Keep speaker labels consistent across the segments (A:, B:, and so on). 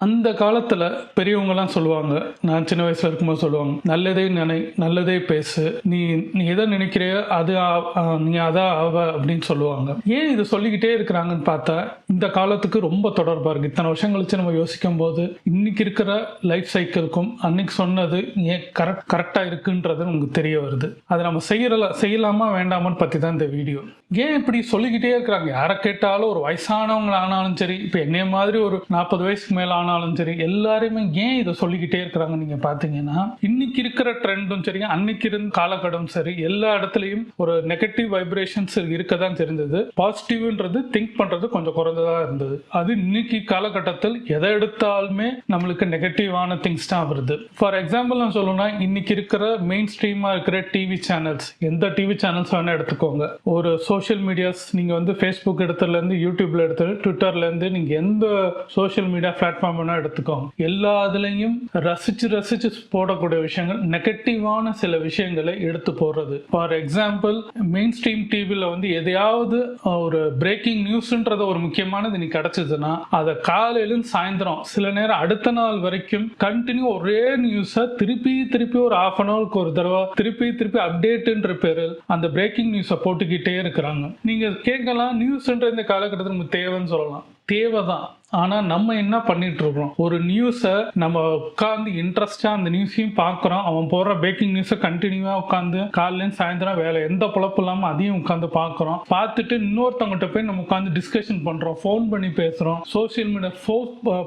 A: அந்த காலத்தில் பெரியவங்கலாம் சொல்லுவாங்க. நான் சின்ன வயசில் இருக்கும்போது சொல்லுவாங்க நல்லதே நினை நல்லதே பேசு. நீ நீ எதை நினைக்கிறையோ அது ஆ- நீ அதான் ஆவ அப்படின்னு சொல்லுவாங்க. ஏன் இது சொல்லிக்கிட்டே இருக்கிறாங்கன்னு பார்த்தா இந்த காலத்துக்கு ரொம்ப தொடர்பாக இருக்குது இத்தனை வருஷம் கழிச்சு நம்ம யோசிக்கும் போது இன்னைக்கு இருக்கிற லைஃப் சைக்கிளுக்கும் அன்னைக்கு சொன்னது ஏன் கரெக்ட் கரெக்டாக இருக்குன்றது நமக்கு தெரிய வருது. அதை நம்ம செய்யறல செய்யலாமா வேண்டாமான்னு பற்றி தான் இந்த வீடியோ. ஏன் இப்படி சொல்லிக்கிட்டே இருக்கிறாங்க? யாரை கேட்டாலும் ஒரு வயசானவங்க ஆனாலும் சரி இப்போ என்னைய மாதிரி ஒரு நாற்பது வயசுக்கு மேலே ஆனாலும் சரி எல்லாருமே ஏன் இதை சொல்லிக்கிட்டே இருக்கிறாங்க நீங்கள் பார்த்தீங்கன்னா இன்னைக்கு இருக்கிற ட்ரெண்டும் சரி அன்னைக்கு இருந்த காலகடம் சரி எல்லா இடத்துலையும் ஒரு நெகட்டிவ் வைப்ரேஷன்ஸ் இருக்க தான் தெரிஞ்சது பாசிட்டிவ்ன்றது திங்க் பண்ணுறது கொஞ்சம் குறைஞ்சதா இருந்தது. அது இன்னைக்கு காலகட்டத்தில் எதை எடுத்தாலுமே நம்மளுக்கு நெகட்டிவான திங்ஸ் தான் வருது. ஃபார் எக்ஸாம்பிள் நான் சொல்லணும்னா இன்னைக்கு இருக்கிற மெயின் ஸ்ட்ரீமாக இருக்கிற டிவி சேனல்ஸ் எந்த டிவி சேனல்ஸ் வேணால் எடுத்துக்கோங்க. ஒரு சோஷியல் மீடியாஸ் நீங்கள் வந்து ஃபேஸ்புக் இடத்துலேருந்து யூடியூப்ல எடுத்து ட்விட்டர்லேருந்து நீங்கள் எந்த சோஷியல் மீடியா பிளாட்ஃபார்ம் வேணால் எடுத்துக்கோங்க எல்லா இதுலையும் ரசிச்சு ரசிச்சு போடக்கூடிய விஷயங்கள் நெகட்டிவான சில விஷயங்களை எடுத்து போடுறது. ஃபார் எக்ஸாம்பிள் மெயின் ஸ்ட்ரீம் டிவியில் வந்து எதையாவது ஒரு பிரேக்கிங் நியூஸ்ன்றது ஒரு முக்கியமானது நீ கிடச்சிதுன்னா அதை காலையிலும் சாயந்தரம் சில நேரம் அடுத்த நாள் வரைக்கும் கண்டினியூ ஒரே நியூஸை திருப்பி திருப்பி ஒரு ஆஃப் அன் ஹவருக்கு ஒரு தடவை திருப்பி திருப்பி அப்டேட்டுன்ற பேரில் அந்த பிரேக்கிங் நியூஸை போட்டுக்கிட்டே இருக்கிறாங்க. நீங்கள் கேட்கலாம் நியூஸ்ன்ற இந்த காலகட்டத்தில் நமக்கு தேவைன்னு சொல்லலாம். தேவை தான் ஆனால் நம்ம என்ன பண்ணிட்டு இருக்கோம் ஒரு நியூஸை நம்ம உட்காந்து இன்ட்ரெஸ்டாக அந்த நியூஸையும் பார்க்குறோம். அவன் போடுற பிரேக்கிங் நியூஸை கண்டினியூவாக உட்காந்து காலையில சாயந்தரம் வேலை எந்த பொழப்பு இல்லாமல் அதையும் உட்காந்து பார்க்குறோம். பார்த்துட்டு இன்னொருத்தவங்ககிட்ட போய் நம்ம உட்காந்து டிஸ்கஷன் பண்ணுறோம் ஃபோன் பண்ணி பேசுகிறோம் சோஷியல் மீடியா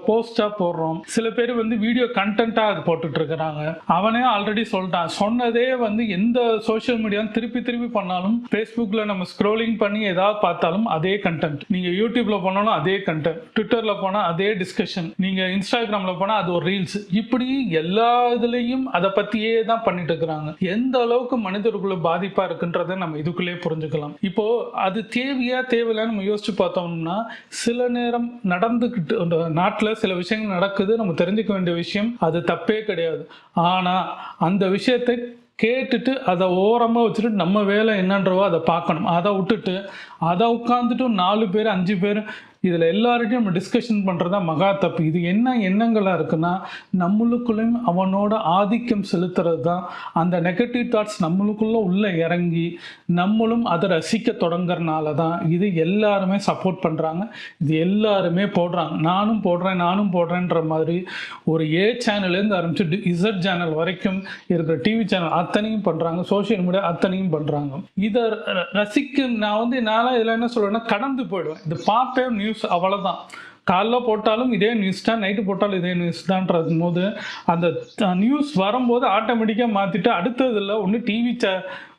A: போஸ்டாக போடுறோம். சில பேர் வந்து வீடியோ கண்டென்ட்டாக அது போட்டுட்டு இருக்கிறாங்க அவனே ஆல்ரெடி சொல்லிட்டான் சொன்னதே வந்து எந்த சோஷியல் மீடியா திருப்பி திருப்பி பண்ணாலும் ஃபேஸ்புக்கில் நம்ம ஸ்க்ரோலிங் பண்ணி ஏதாவது பார்த்தாலும் அதே கண்டென்ட் நீங்கள் யூடியூப்பில் பண்ணாலும் அதே கண்டென்ட் ட்விட்டரில் போனால் அதே டிஸ்கஷன் நீங்கள் இன்ஸ்டாகிராமில் போனால் அது ஒரு ரீல்ஸ் இப்படி எல்லா இதுலேயும் அதை பற்றியே தான் பண்ணிட்டு இருக்கிறாங்க. எந்த அளவுக்கு மனிதர்களுக்குள்ள பாதிப்பாக இருக்குன்றதை நம்ம இதுக்குள்ளே புரிஞ்சுக்கலாம். இப்போ அது தேவையா தேவையில்லைன்னு நம்ம யோசிச்சு பார்த்தோம்னா சில நேரம் நடந்துக்கிட்டு அந்த நாட்டில் சில விஷயங்கள் நடக்குது நம்ம தெரிஞ்சுக்க வேண்டிய விஷயம் அது தப்பே கிடையாது. ஆனால் அந்த விஷயத்தை கேட்டுட்டு அதை ஓரமாக வச்சுட்டு நம்ம வேலை என்னன்றவோ அதை பார்க்கணும். அதை விட்டுட்டு அதை உட்காந்துட்டு நாலு பேர் அஞ்சு பேர் இதில் எல்லார்கிட்டையும் நம்ம டிஸ்கஷன் பண்ணுறது தான் மகா தப்பு. இது என்ன எண்ணங்களாக இருக்குன்னா நம்மளுக்குள்ளேயும் அவனோட ஆதிக்கம் செலுத்துறது தான் அந்த நெகட்டிவ் தாட்ஸ் நம்மளுக்குள்ளே உள்ளே இறங்கி நம்மளும் அதை ரசிக்க தொடங்குறனால தான் இது எல்லாருமே சப்போர்ட் பண்ணுறாங்க இது எல்லாருமே போடுறாங்க. நானும் போடுறேன் நானும் போடுறேன்ற மாதிரி ஒரு ஏ சேனல்லேருந்து ஆரம்பிச்சு இசட் சேனல் வரைக்கும் இருக்கிற டிவி சேனல் அத்தனையும் பண்ணுறாங்க சோஷியல் மீடியா அத்தனையும் பண்ணுறாங்க இதை ர- ரசிக்க நான் வந்து நான்லாம் இதில் என்ன சொல்லுவேன்னா கடந்து போயிடுவேன். இது பார்ப்பேன் நியூஸ் அவ்வளோதான் காலைல போட்டாலும் இதே நியூஸ் தான் நைட்டு போட்டாலும் இதே நியூஸ் தான்றது போது அந்த நியூஸ் வரும்போது ஆட்டோமேட்டிக்காக மாற்றிட்டு அடுத்ததில் ஒன்று டிவி சே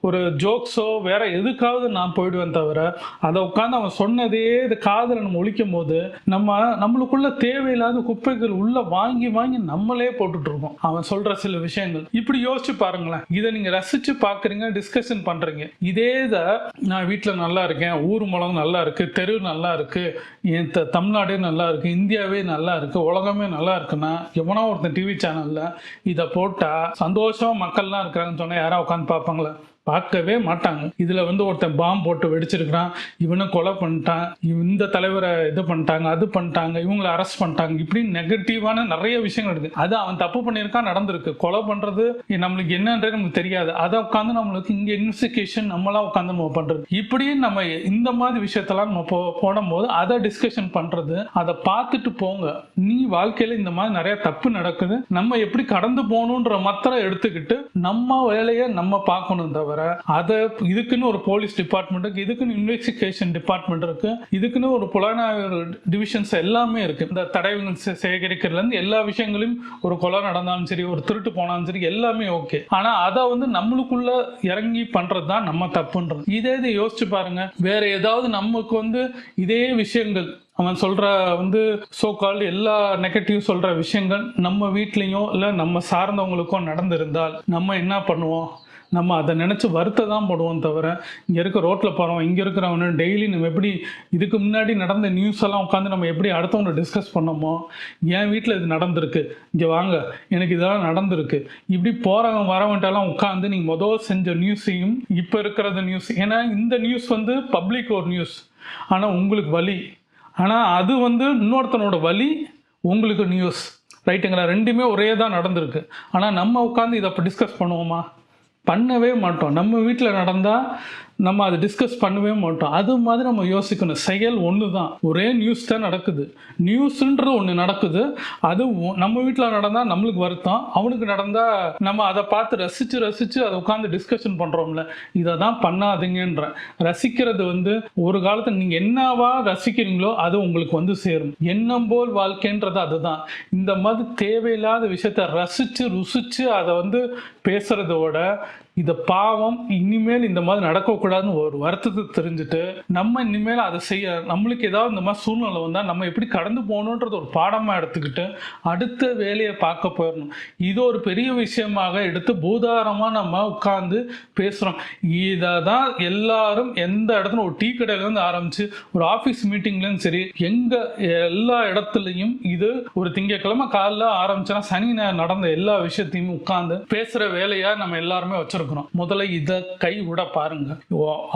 A: ஒரு ஜோக்ஸோ வேற எதுக்காவது நான் போயிடுவேன் தவிர அதை உட்காந்து அவன் சொன்னதே இது காதில் நம்ம ஒழிக்கும் போது நம்ம நம்மளுக்குள்ள தேவையில்லாத குப்பைகள் உள்ள வாங்கி வாங்கி நம்மளே போட்டுட்டு இருக்கோம் அவன் சொல்ற சில விஷயங்கள். இப்படி யோசிச்சு பாருங்களேன். இதை நீங்க ரசிச்சு பாக்குறீங்க டிஸ்கஷன் பண்றீங்க. இதே இதை நான் வீட்டில் நல்லா இருக்கேன் ஊர் மூலம் நல்லா இருக்கு தெரு நல்லா இருக்கு என் த- தமிழ்நாடே நல்லா இருக்கு இந்தியாவே நல்லா இருக்கு உலகமே நல்லா இருக்குன்னா எவனோ ஒருத்தன் டிவி சேனல்ல இதை போட்டா சந்தோஷமா மக்கள்லாம் இருக்கிறாங்கன்னு சொன்னா யாரா உட்காந்து பார்ப்பாங்களா? பார்க்கவே மாட்டாங்க. இதுல வந்து ஒருத்தன் பாம்பு போட்டு வெடிச்சிருக்கிறான். இவனை கொலை பண்ணிட்டான். இவன் இந்த தலைவரை இது பண்ணிட்டாங்க அது பண்ணிட்டாங்க இவங்களை அரெஸ்ட் பண்ணிட்டாங்க. இப்படி நெகட்டிவான நிறைய விஷயங்கள் இருக்கு அது அவன் தப்பு பண்ணியிருக்கான் நடந்திருக்கு. கொலை பண்றது நம்மளுக்கு என்னன்றது நமக்கு தெரியாது. அதை உட்காந்து நம்மளுக்கு இங்க இன்வெஸ்டிகேஷன் நம்மளா உட்காந்து நம்ம பண்றது. இப்படியும் நம்ம இந்த மாதிரி விஷயத்தெல்லாம் நம்ம போ போடும்போது அதை டிஸ்கஷன் பண்றது அதை பார்த்துட்டு போங்க. நீ வாழ்க்கையில இந்த மாதிரி நிறைய தப்பு நடக்குது. நம்ம எப்படி கடந்து போகணுன்ற மாத்திரம் எடுத்துக்கிட்டு நம்ம வேலையை நம்ம பார்க்கணும் தவிர அதை இதுக்குன்னு ஒரு போலீஸ் டிபார்ட்மெண்ட் இருக்கு இதுக்குன்னு இன்வெஸ்டிகேஷன் டிபார்ட்மெண்ட் இருக்கு இதுக்குன்னு ஒரு புலனாய்வு டிவிஷன்ஸ் எல்லாமே இருக்கு. இந்த தடயங்கள் சே- எல்லா விஷயங்களையும் ஒரு கொலை நடந்தாலும் சரி ஒரு திருட்டு போனாலும் சரி எல்லாமே ஓகே ஆனால் அதை வந்து நம்மளுக்குள்ள இறங்கி பண்ணுறது தான் நம்ம தப்புன்றது. இதே இதை யோசிச்சு பாருங்க. வேற ஏதாவது நமக்கு வந்து இதே விஷயங்கள் அவன் சொல்ற வந்து சோ கால் எல்லா நெகட்டிவ் சொல்ற விஷயங்கள் நம்ம வீட்லேயோ இல்லை நம்ம சார்ந்தவங்களுக்கோ நடந்திருந்தால் நம்ம என்ன பண்ணுவோம்? நம்ம அதை நினச்சி வருத்த தான் போடுவோம் தவிர இங்கே இருக்க ரோட்டில் போகிறோம் இங்கே இருக்கிறவனு டெய்லி நம்ம எப்படி இதுக்கு முன்னாடி நடந்த நியூஸ் எல்லாம் உட்காந்து நம்ம எப்படி அடுத்தவங்களை டிஸ்கஸ் பண்ணோமோ என் வீட்டில் இது நடந்திருக்கு. இங்கே வாங்க எனக்கு இதெல்லாம் நடந்திருக்கு. இப்படி போகிறவன் வரவன்ட்டெல்லாம் உட்காந்து நீங்கள் மொதல் செஞ்ச நியூஸையும் இப்போ இருக்கிறது நியூஸ் ஏன்னா இந்த நியூஸ் வந்து பப்ளிக் ஒரு நியூஸ் ஆனால் உங்களுக்கு வலி. ஆனால் அது வந்து இன்னொருத்தனோட வலி உங்களுக்கு நியூஸ் ரைட்டுங்களா ரெண்டுமே ஒரே தான் நடந்திருக்கு. ஆனால் நம்ம உட்காந்து இதை அப்போ டிஸ்கஸ் பண்ணுவோமா? பண்ணவே மாட்டோம். நம்ம வீட்டில் நடந்தால் நம்ம அதை டிஸ்கஸ் பண்ணவே மாட்டோம். அது மாதிரி நம்ம யோசிக்கணும். செயல் ஒன்று தான் ஒரே நியூஸ் தான் நடக்குது. நியூஸுன்றது ஒன்று நடக்குது. அது நம்ம வீட்டில் நடந்தால் நம்மளுக்கு வருத்தம். அவனுக்கு நடந்தால் நம்ம அதை பார்த்து ரசித்து ரசித்து அதை உட்காந்து டிஸ்கஷன் பண்ணுறோம்ல இதை தான் பண்ணாதீங்கன்ற. ரசிக்கிறது வந்து ஒரு காலத்தில் நீங்கள் என்னவா ரசிக்கிறீங்களோ அது உங்களுக்கு வந்து சேரும். எண்ணம் போல் வாழ்க்கைன்றது அதுதான். இந்த மாதிரி தேவையில்லாத விஷயத்த ரசித்து ருசித்து அதை வந்து பேசுகிறதோட இதை பாவம் இனிமேல் இந்த மாதிரி நடக்கக்கூடாதுன்னு ஒரு வருத்தத்தை தெரிஞ்சுட்டு நம்ம இனிமேல் அதை செய்ய நம்மளுக்கு ஏதாவது இந்த மாதிரி சூழ்நிலை வந்தால் நம்ம எப்படி கடந்து போகணுன்றது ஒரு பாடமாக எடுத்துக்கிட்டு அடுத்த வேலையை பார்க்க போயிடணும். இது ஒரு பெரிய விஷயமாக எடுத்து பூதாரமாக நம்ம உட்காந்து பேசுகிறோம் இதை தான் எல்லாரும் எந்த இடத்துல ஒரு டீ கடையிலேருந்து ஆரம்பித்து ஒரு ஆஃபீஸ் மீட்டிங்லேயும் சரி எங்கே எல்லா இடத்துலையும் இது ஒரு திங்கட்கிழமை காலைல ஆரம்பிச்சோன்னா சனி ஞாயிறு நடந்த எல்லா விஷயத்தையும் உட்காந்து பேசுகிற வேலையாக நம்ம எல்லாருமே வச்சிருக்கிறோம். முதல்ல இதை கை விட பாருங்க.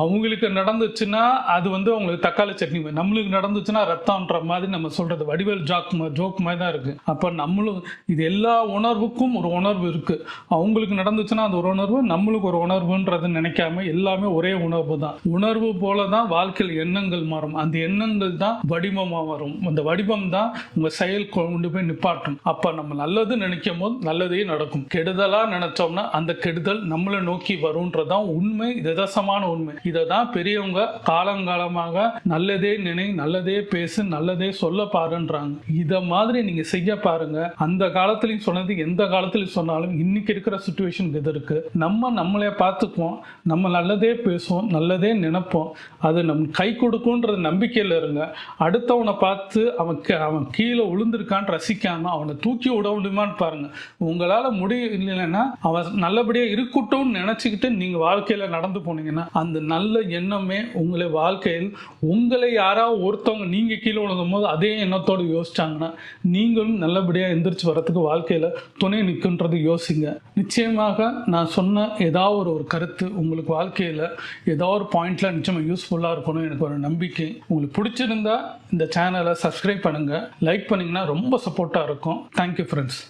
A: அவங்களுக்கு நடந்துச்சுன்னா அது வந்து அவங்களுக்கு தக்காளி சட்னி நம்மளுக்கு நடந்துச்சுன்னா ரத்தம்ன்ற மாதிரி நம்ம சொல்றது. வடிவேல் ஜாக் ஜோக் மாதிரி தான் இருக்கு. அப்போ நம்மளும் இது எல்லா உணர்வுக்கும் ஒரு உணர்வு இருக்கு. அவங்களுக்கு நடந்துச்சுன்னா அது ஒரு உணர்வு நம்மளுக்கு ஒரு உணர்வுன்றது நினைக்காம எல்லாமே ஒரே உணர்வு தான். உணர்வு போல தான் வாழ்க்கையில் எண்ணங்கள் மாறும். அந்த எண்ணங்கள் தான் வடிவமாக வரும். அந்த வடிவம் தான் உங்க செயல் கொண்டு போய் நிப்பாட்டும். அப்ப நம்ம நல்லது நினைக்கும் போது நல்லதே நடக்கும். கெடுதலா நினைச்சோம்னா அந்த கெடுதல் நம்மளை நோக்கி வரும்ன்றதான் உண்மை. நிதர்சமான உண்மை. இதை தான் பெரியவங்க காலங்காலமாக நல்லதே நினை நல்லதே பேசு நல்லதே சொல்ல பாருன்றாங்க. இதை மாதிரி நீங்க செய்ய பாருங்க. அந்த காலத்துலயும் சொன்னது எந்த காலத்துலயும் சொன்னாலும் இன்னைக்கு இருக்கிற சுச்சுவேஷன் இது இருக்கு. நம்ம நம்மளே பார்த்துக்குவோம். நம்ம நல்லதே பேசுவோம் நல்லதே நினைப்போம். அது நம் கை கொடுக்கும்ன்றது நம்பிக்கையில் இருங்க. அடுத்தவனை பார்த்து அவன் அவன் கீழே விழுந்திருக்கான்னு ரசிக்காம அவனை தூக்கி விட முடியுமான்னு பாருங்க. உங்களால் முடியலைன்னா அவன் நல்லபடியாக இருக்கட்டும் இருக்கட்டும்னு நினச்சிக்கிட்டு நீங்கள் வாழ்க்கையில் நடந்து போனீங்கன்னா அந்த நல்ல எண்ணமே உங்களை வாழ்க்கையில் உங்களை யாராவது ஒருத்தவங்க நீங்கள் கீழே விழுந்தும் போது அதே எண்ணத்தோடு யோசிச்சாங்கன்னா நீங்களும் நல்லபடியாக எந்திரிச்சு வரத்துக்கு வாழ்க்கையில் துணை நிற்குன்றது யோசிங்க. நிச்சயமாக நான் சொன்ன ஏதாவது ஒரு ஒரு கருத்து உங்களுக்கு வாழ்க்கையில் ஏதாவது ஒரு பாயிண்டில் நிச்சயமாக யூஸ்ஃபுல்லாக இருக்கணும் எனக்கு ஒரு நம்பிக்கை. உங்களுக்கு பிடிச்சிருந்தா இந்த சேனலை சப்ஸ்கிரைப் பண்ணுங்கள் லைக் பண்ணீங்கன்னா ரொம்ப சப்போர்ட்டாக இருக்கும். Thank you friends